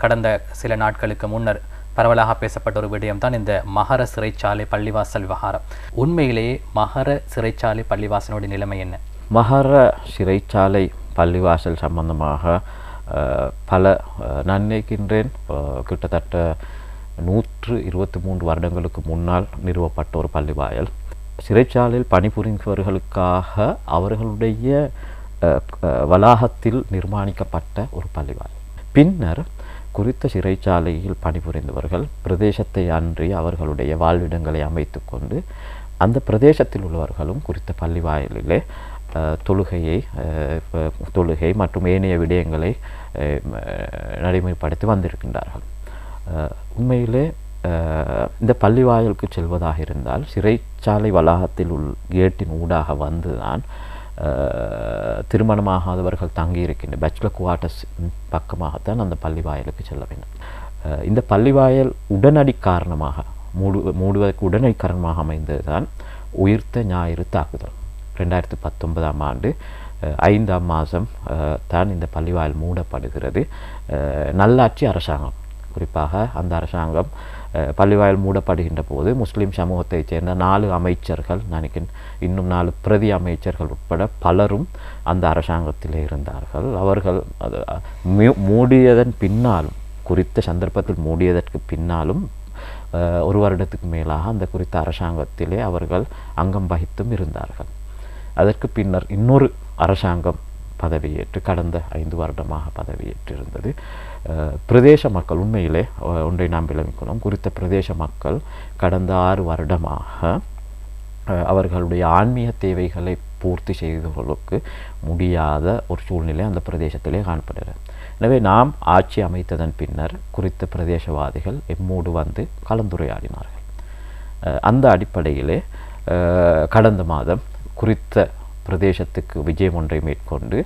கடந்த சில நாட்களுக்கு முன்னர் பரவலாக பேசப்பட்ட ஒரு விடயம் தான் இந்த மகர சிறைச்சாலை பள்ளிவாசல் விவகாரம். உண்மையிலேயே மகர சிறைச்சாலை பள்ளிவாசலுடைய நிலைமை என்ன? மகர சிறைச்சாலை பள்ளிவாசல் சம்பந்தமாக பல நான் நினைக்கின்றேன் கிட்டத்தட்ட நூற்று இருபத்தி மூன்று வருடங்களுக்கு முன்னால் நிறுவப்பட்ட ஒரு பள்ளிவாயல். சிறைச்சாலையில் பணிபுரிந்தவர்களுக்காக அவர்களுடைய அஹ், அஹ், வளாகத்தில் நிர்மாணிக்கப்பட்ட ஒரு பள்ளிவாயல். பின்னர் குறித்த சிறைச்சாலையில் பணிபுரிந்தவர்கள் பிரதேசத்தை அன்றி அவர்களுடைய வாழ்விடங்களை அமைத்து கொண்டு அந்த பிரதேசத்தில் உள்ளவர்களும் குறித்த பள்ளி வாயிலே அஹ், தொழுகையை அஹ், தொழுகை மற்றும் ஏனைய விடயங்களை அஹ், நடைமுறைப்படுத்தி வந்திருக்கின்றார்கள். உண்மையிலே அஹ், இந்த பள்ளி வாயிலுக்கு செல்வதாக இருந்தால் சிறைச்சாலை வளாகத்தில் உள் கேட்டின் ஊடாக வந்துதான் திருமணமாகாதவர்கள் தங்கியிருக்கின்ற பேச்சுலர் குவார்ட்டர்ஸ் பக்கமாகத்தான் அந்த பள்ளிவாயலுக்கு செல்ல வேண்டும். அஹ், இந்த பள்ளி வாயல் உடனடி காரணமாக மூடு மூடுவதற்கு உடனடி காரணமாக அமைந்ததுதான் உயிர்த்த ஞாயிறு தாக்குதல். ரெண்டாயிரத்தி பத்தொன்பதாம் ஆண்டு ஐந்தாம் மாதம் அஹ், தான் இந்த பள்ளிவாயல் மூடப்படுகிறது. நல்லாட்சி அரசாங்கம். குறிப்பாக அந்த அரசாங்கம் பள்ளிவாயில் மூடப்படுகின்ற போது முஸ்லீம் சமூகத்தைச் சேர்ந்த நாலு அமைச்சர்கள் நினைக்கிறேன் இன்னும் நாலு பிரதி அமைச்சர்கள் உட்பட பலரும் அந்த அரசாங்கத்திலே இருந்தார்கள். அவர்கள் அது மூடியதன் பின்னாலும் குறித்த சந்தர்ப்பத்தில் மூடியதற்கு பின்னாலும் அஹ், ஒரு வருடத்துக்கு மேலாக அந்த குறித்த அரசாங்கத்திலே அவர்கள் அங்கம் வகித்தும் இருந்தார்கள். அதற்கு பின்னர் இன்னொரு அரசாங்கம் பதவியேற்று கடந்த ஐந்து வருடமாக பதவியேற்றிருந்தது. பிரதேச மக்கள் உண்மையிலே ஒன்றை நாம் விளம்பிக்கணும் குறித்த பிரதேச மக்கள் கடந்த ஆறு வருடமாக அவர்களுடைய ஆன்மீக தேவைகளை பூர்த்தி செய்தவர்களுக்கு முடியாத ஒரு சூழ்நிலை அந்த பிரதேசத்திலே காணப்படுகிறது. எனவே நாம் ஆட்சி அமைத்ததன் பின்னர் குறித்த பிரதேசவாதிகள் எம்மோடு வந்து கலந்துரையாடினார்கள். அந்த அடிப்படையிலே கடந்த மாதம் குறித்த பிரதேசத்துக்கு விஜயம் ஒன்றை மேற்கொண்டு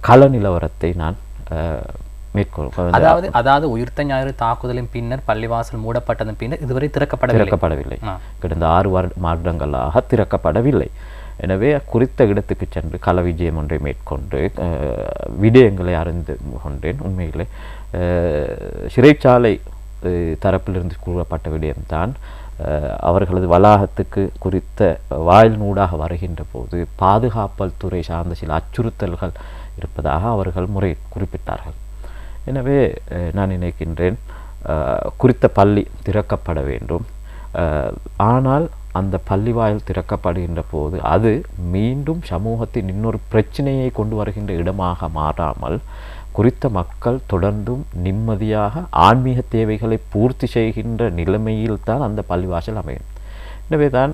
கள நிலவரத்தை நான் மேற்கொள் அதாவது அதாவது உயிர்த்த ஞாயிறு தாக்குதலின் பின்னர் பள்ளிவாசல் மூடப்பட்டதன் பின்னர் இதுவரை திறக்கப்படவில்லை. திறக்கப்படவில்லை. கடந்த ஆறு மாதங்களாக திறக்கப்படவில்லை. எனவே குறித்த இடத்துக்கு சென்று கள விஜயம் ஒன்றை மேற்கொண்டு விடயங்களை அறிந்து கொண்டேன். உண்மையிலே அஹ், சிறைச்சாலை தரப்பிலிருந்து கூறப்பட்ட விடயம்தான். அவர்களது வளாகத்துக்கு குறித்த வாயில் நூடாக வருகின்ற போது பாதுகாப்பல் துறை சார்ந்த சில அச்சுறுத்தல்கள் இருப்பதாக அவர்கள் முறை குறிப்பிட்டார்கள். எனவே அஹ், நான் நினைக்கின்றேன் அஹ், குறித்த பள்ளி திறக்கப்பட வேண்டும். ஆனால் அந்த பள்ளி வாயில் திறக்கப்படுகின்ற போது அது மீண்டும் சமூகத்தின் இன்னொரு பிரச்சனையை கொண்டு வருகின்ற இடமாக மாறாமல் குறித்த மக்கள் தொடர்ந்தும் நிம்மதியாக ஆன்மீக தேவைகளை பூர்த்தி செய்கின்ற நிலைமையில்தான் அந்த பள்ளிவாசல் அமையும். எனவே தான்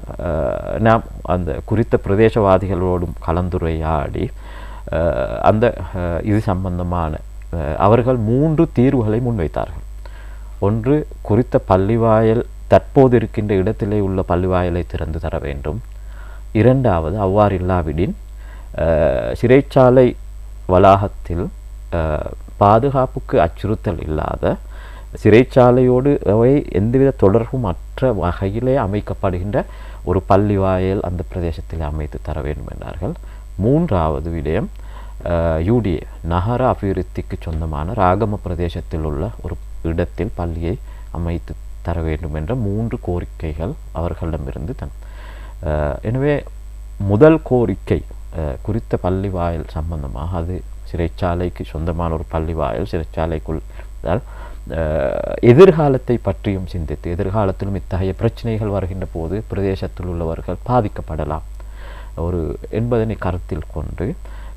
நாம் அந்த குறித்த பிரதேசவாதிகளோடும் கலந்துரையாடி அந்த இது சம்பந்தமான அவர்கள் மூன்று தீர்வுகளை முன்வைத்தார்கள். ஒன்று குறித்த பள்ளிவாயல் தற்போது இருக்கின்ற இடத்திலே உள்ள பள்ளிவாயலை திறந்து தர வேண்டும். இரண்டாவது அவ்வாறு இல்லாவிடின் சிறைச்சாலை வளாகத்தில் பாதுகாப்புக்கு அச்சுறுத்தல் இல்லாத சிறைச்சாலையோடு அவை எந்தவித தொடர்பும் அற்ற வகையிலே அமைக்கப்படுகின்ற ஒரு பள்ளி வாயில் அந்த பிரதேசத்தில் அமைத்து தர வேண்டும் என்றார்கள் மூன்றாவது விடயம் யூடிஏ நகர அபிவிருத்திக்கு சொந்தமான ராகம பிரதேசத்தில் உள்ள ஒரு இடத்தில் பள்ளியை அமைத்து தர வேண்டும் என்ற மூன்று கோரிக்கைகள் அவர்களிடமிருந்து தன் அஹ், எனவே முதல் கோரிக்கை அஹ், குறித்த பள்ளி வாயில் சம்பந்தமாக அது சிறைச்சாலைக்கு சொந்தமான ஒரு பள்ளி வாயில் சிறைச்சாலைக்குள் அஹ், எதிர்காலத்தை பற்றியும் சிந்தித்து எதிர்காலத்திலும் இத்தகைய பிரச்சனைகள் வருகின்ற போது பிரதேசத்தில் உள்ளவர்கள் பாதிக்கப்படலாம். ஒரு என்பதனை கருத்தில் கொண்டு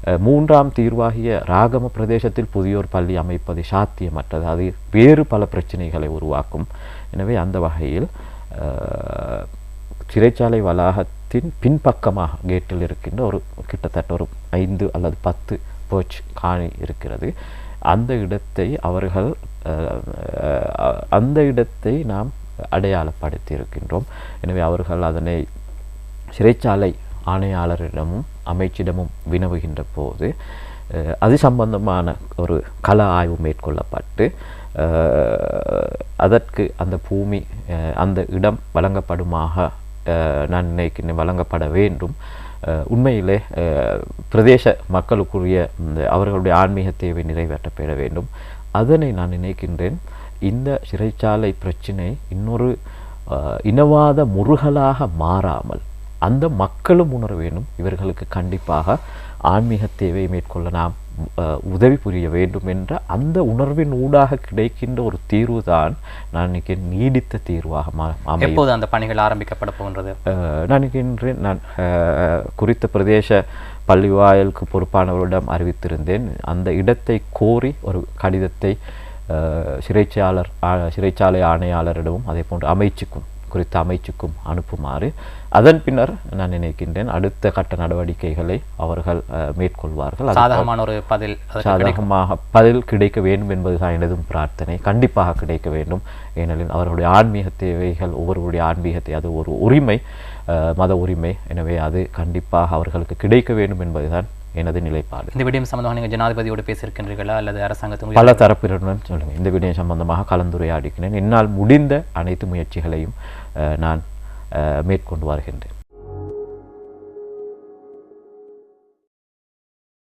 அஹ், மூன்றாம் தீர்வாகிய ராகம பிரதேசத்தில் புதியோர் பள்ளி அமைப்பது சாத்தியமற்றது. அது வேறு பல பிரச்சனைகளை உருவாக்கும். எனவே அந்த வகையில் சிறைச்சாலை வளாகத்தின் பின்பக்கமாக கேட்டில் இருக்கின்ற ஒரு கிட்டத்தட்ட ஒரு ஐந்து அல்லது பத்து பேர்ச் காணி இருக்கிறது. அந்த இடத்தை அவர்கள் அந்த இடத்தை நாம் அடையாளப்படுத்தி இருக்கின்றோம் எனவே அவர்கள் அதனை சிறைச்சாலை ஆணையாளரிடமும் அமைச்சிடமும் வினவுகின்ற போது அஹ், அது சம்பந்தமான ஒரு கள ஆய்வு மேற்கொள்ளப்பட்டு அஹ், அதற்கு அந்த பூமி அஹ், அந்த இடம் வழங்கப்படுமாக அஹ், நான் நினைக்கிறேன் வழங்கப்பட வேண்டும். உண்மையிலே பிரதேச மக்களுக்குரிய இந்த அவர்களுடைய ஆன்மீக தேவை நிறைவேற்றப்பட வேண்டும். அதனை நான் நினைக்கின்றேன் இந்த சிறைச்சாலை பிரச்சினை இன்னொரு அஹ், இனவாத முருகலாக மாறாமல் அந்த மக்களும் உணர வேண்டும். இவர்களுக்கு கண்டிப்பாக ஆன்மீக தேவை மேற்கொள்ள நாம் உதவி புரிய வேண்டும் என்ற அந்த உணர்வின் ஊடாக கிடைக்கின்ற ஒரு தீர்வு தான் நான் நினைக்கிறேன் நீடித்த தீர்வாக எப்போது அந்த பணிகள் ஆரம்பிக்கப்பட போகின்றது? அஹ், நான் நினைக்கின்றேன் நான் குறித்த பிரதேச பள்ளிவாயலுக்கு பொறுப்பானவரிடம் அறிவித்திருந்தேன். அந்த இடத்தை கோரி ஒரு கடிதத்தை சிறைச்சாளர் சிறைச்சாலை ஆணையாளரிடமும் அதே போன்று அமைச்சுக்கும். குறித்த அமைச்சுக்கும் அனுப்புமாறு. அதன் பின்னர் நான் நினைக்கின்றேன் அடுத்த கட்ட நடவடிக்கைகளை அவர்கள் மேற்கொள்வார்கள். சாதகமான ஒரு பதில் சாதகமாக பதில் கிடைக்க வேண்டும் என்பதுதான் எனதும் பிரார்த்தனை. கண்டிப்பாக கிடைக்க வேண்டும். ஏனெனில் அவர்களுடைய ஆன்மீக தேவைகள் ஒவ்வொருவருடைய ஆன்மீகத்தை அது ஒரு உரிமை மத உரிமை. எனவே அது கண்டிப்பாக அவர்களுக்கு கிடைக்க வேண்டும் என்பதுதான் எனது நிலைப்பாடு. இந்த விடயம் சம்பந்தமாக நீங்கள் ஜனாதிபதியோடு பேசியிருக்கின்றீர்களா? அல்லது அரசாங்கத்தின் பல தரப்பினருடன் சொல்லுங்கள் இந்த விடயம் சம்பந்தமாக கலந்துரையாடிக்கிறேன். என்னால் முடிந்த அனைத்து முயற்சிகளையும் நான் மேற்கொண்டு வருகின்றேன்.